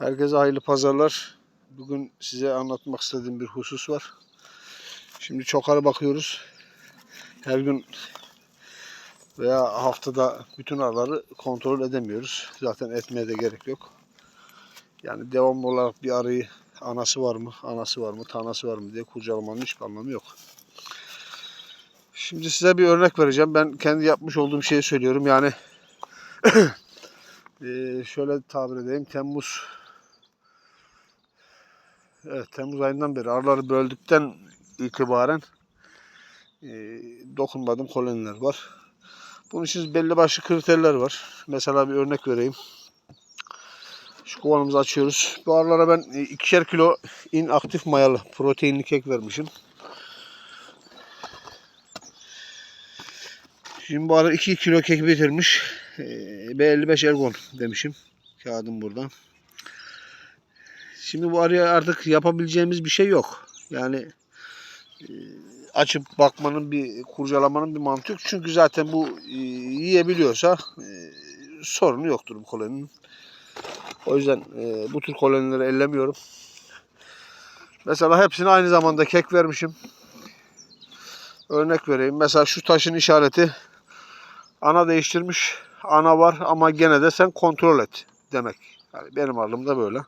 Herkese hayırlı pazarlar. Bugün size anlatmak istediğim bir husus var. Şimdi çok arı bakıyoruz. Her gün veya haftada bütün arıları kontrol edemiyoruz. Zaten etmeye de gerek yok. Yani devamlı olarak bir arıyı anası var mı, anası var mı, tanası var mı diye kurcalamanın hiçbir anlamı yok. Şimdi size bir örnek vereceğim. Ben kendi yapmış olduğum şeyi söylüyorum. Yani şöyle tabir edeyim. Temmuz Evet, Temmuz ayından beri arıları böldükten itibaren eee dokunmadığım koloniler var. Bunun için belli başlı kriterler var. Mesela bir örnek vereyim. Şu kovanımızı açıyoruz. Bu arılara ben e, ikişer kilo inaktif mayalı proteinli kek vermişim. Şimdi bu arı 2 kilo kek bitirmiş. Ee, B55 ergon demişim. Kağıdım buradan. Şimdi bu arıya artık yapabileceğimiz bir şey yok. Yani e, açıp bakmanın bir kurcalamanın bir mantığı yok. Çünkü zaten bu e, yiyebiliyorsa e, sorunu yoktur bu koloninin. O yüzden bu tür kolonileri ellemiyorum. Mesela hepsine aynı zamanda kek vermişim. Örnek vereyim. Mesela şu taşın işareti ana değiştirmiş. Ana var ama gene de sen kontrol et demek. Yani benim aralığımda böyle.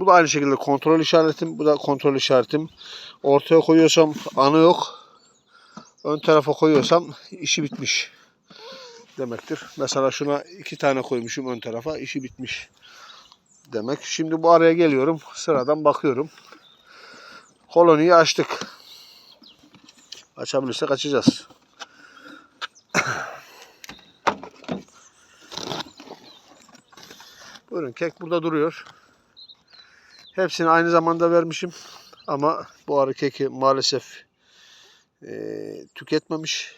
Bu da aynı şekilde kontrol işaretim. Bu da kontrol işaretim. Ortaya koyuyorsam ana yok. Ön tarafa koyuyorsam işi bitmiş demektir. Mesela şuna iki tane koymuşum ön tarafa. işi bitmiş demek. Şimdi bu araya geliyorum. Sıradan bakıyorum. Koloniyi açtık. Açabilirsek açacağız. Buyurun kek burada duruyor. Hepsini aynı zamanda vermişim. Ama bu arı keki maalesef eee, tüketmemiş.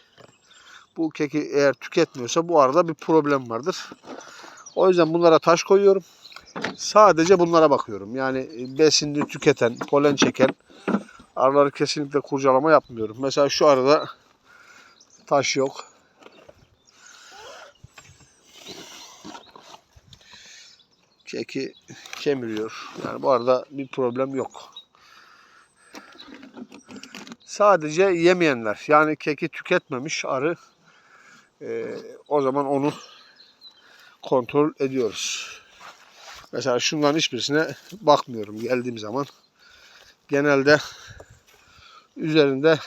Bu keki eğer tüketmiyorsa bu arada bir problem vardır. O yüzden bunlara taş koyuyorum. Sadece bunlara bakıyorum. Yani besinli tüketen, polen çeken arıları kesinlikle kurcalama yapmıyorum. Mesela şu arada taş yok. Keki kemiriyor. Yani bu arada bir problem yok. Sadece yemeyenler yani keki tüketmemiş arı ee, o zaman onu kontrol ediyoruz. Mesela şunların hiçbirisine bakmıyorum geldiğim zaman. Genelde üzerinde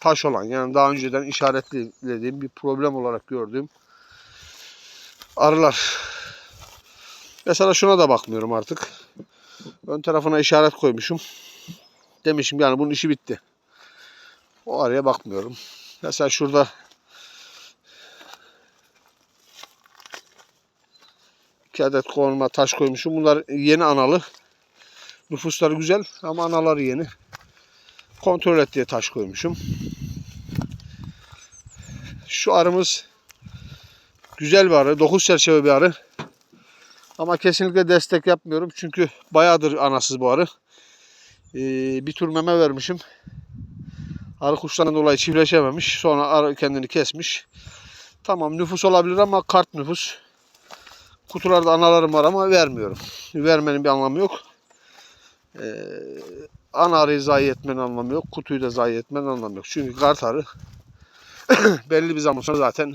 taş olan yani daha önceden işaretlediğim bir problem olarak gördüğüm arılar. Mesela şuna da bakmıyorum artık. Ön tarafına işaret koymuşum. Demişim yani bunun işi bitti. O araya bakmıyorum. Mesela şurada iki adet koruma taş koymuşum. Bunlar yeni analı. Nüfusları güzel ama anaları yeni. Kontrol et diye taş koymuşum. Şu arımız güzel bir arı. 9 çerçeve bir arı. Ama kesinlikle destek yapmıyorum. Çünkü bayağıdır anasız bu arı. Ee, bir tur meme vermişim. Arı kuşlarından dolayı çiftleşememiş. Sonra arı kendini kesmiş. Tamam nüfus olabilir ama kart nüfus. Kutularda analarım var ama vermiyorum. Vermenin bir anlamı yok. Ee, ana arıyı zayi etmenin anlamı yok. Kutuyu da zayi etmenin anlamı yok. Çünkü kart arı belli bir zaman sonra zaten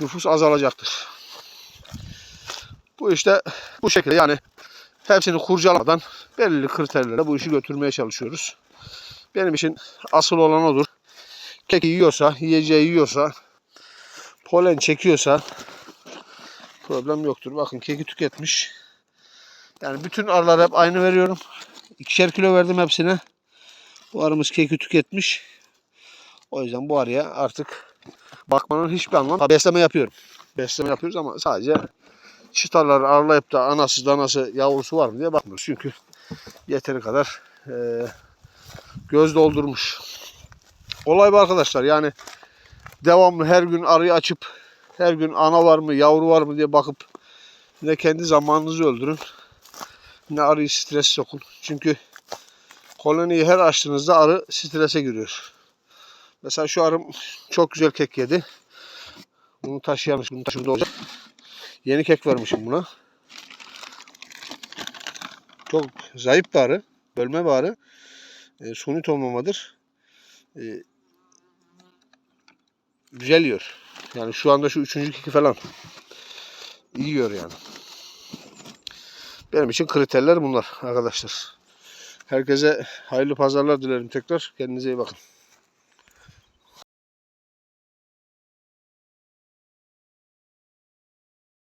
nüfus azalacaktır. Bu işte bu şekilde yani hepsini kurcalamadan belirli kriterlerle bu işi götürmeye çalışıyoruz. Benim için asıl olan odur. Keki yiyorsa, yiyeceği yiyorsa, polen çekiyorsa problem yoktur. Bakın keki tüketmiş. Yani bütün arılara hep aynı veriyorum. İkişer kilo verdim hepsine. Bu arımız keki tüketmiş. O yüzden bu arıya artık bakmanın hiçbir anlamı. Besleme yapıyorum. Besleme yapıyoruz ama sadece çıtaları arlayıp da anası danası yavrusu var mı diye bakmıyoruz. Çünkü yeteri kadar eee göz doldurmuş. Olay bu arkadaşlar. Yani devamlı her gün arıyı açıp her gün ana var mı, yavru var mı diye bakıp ne kendi zamanınızı öldürün ne arıyı stres sokun. Çünkü koloniyi her açtığınızda arı strese giriyor. Mesela şu arım çok güzel kek yedi. Bunu taşıyamış, bunu taşımda olacak. Yeni kek vermişim buna. Çok zayıf bir arı. Bölme bir arı. E, suni tohumlamadır. E, güzel yiyor. Yani şu anda şu üçüncü kiki falan. İyi yiyor yani. Benim için kriterler bunlar arkadaşlar. Herkese hayırlı pazarlar dilerim tekrar. Kendinize iyi bakın.